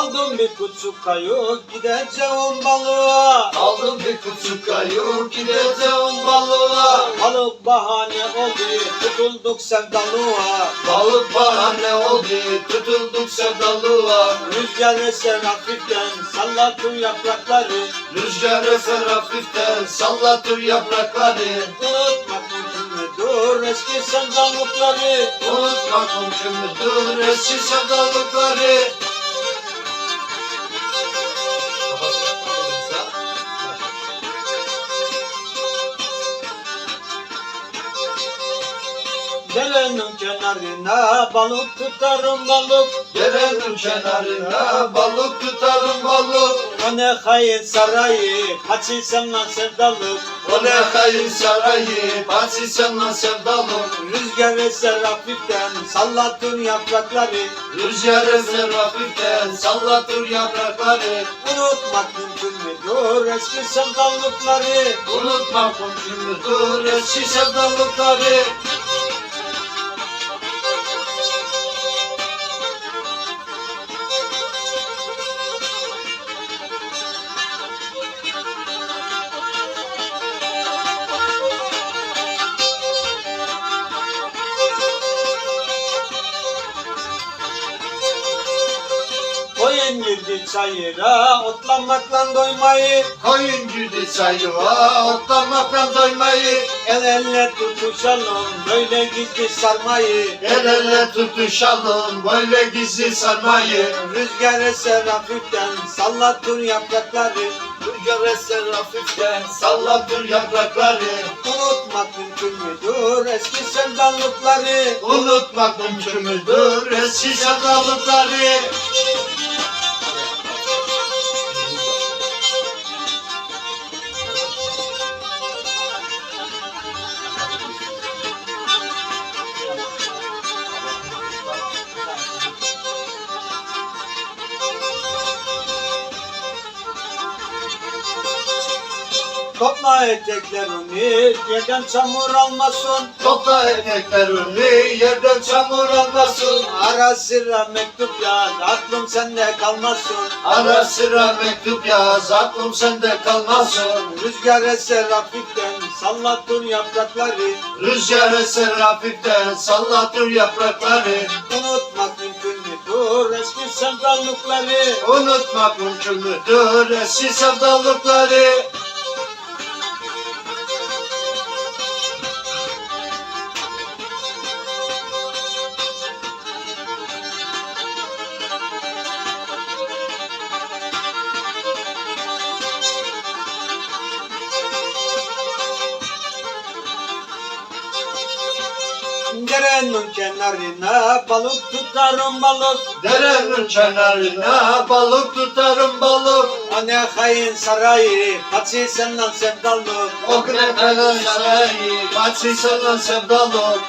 Aldım bir küçük kayık gideceğim balığa. Aldım bir küçük kayık gideceğim balığa. Balık bahane oldu tutulduk sevdalığa. Balık bahane oldu tutulduk sevdalığa. Rüzgar eser hafiften sallatır yaprakları. Rüzgar eser hafiften sallatır yaprakları. Unutmak müdür eski sevdalıkları. Unutmak mümkün müdür eski sevdalıkları Derenin kenarına balık tutarım balık. Derenin kenarına balık tutarım balık. O ne hayır sarayı Kaçı senle sevdalık. O ne hayır sarayı Pasi sana sevdalık. Rüzgar eser hafiften sallatır yaprakları. Rüzgar eser hafiften sallatır yaprakları. Unutmak mümkün müdür eski sevdalıkları? Unutmak mümkün müdür eski sevdalıkları Koyun girdi çayıra otlanmakla doymayı. Koyun girdi çayıva otlamaktan doymayı. El elle tutuşalım böyle gizli sarmayı. El ele tutuşalım böyle gizli sarmayı. Rüzgar eser hafiften sallatır yaprakları. Rüzgar eser hafiften sallatır yaprakları. Unutmak mümkün müdür eski sevdalıkları? Unutmak mümkün müdür eski sevdalıkları Topla eteklerini yerden çamur almasın. Topla eteklerini yerden çamur almasın. Ara sıra mektup yaz aklım sende kalmasın. Ara sıra mektup yaz aklım sende kalmasın. Rüzgar eser hafiften sallatır yaprakları. Rüzgar eser hafiften sallatır yaprakları. Unutmak mümkün müdür eski sevdalıkları? Unutmak mümkün müdür eski sevdalıkları Derenin kenarına balık tutarım balık. Derenin kenarına balık tutarım balık. Anne hain sarayı kaçı senden sevdalık O güne kadar sarayı Kaçı sana sevdalık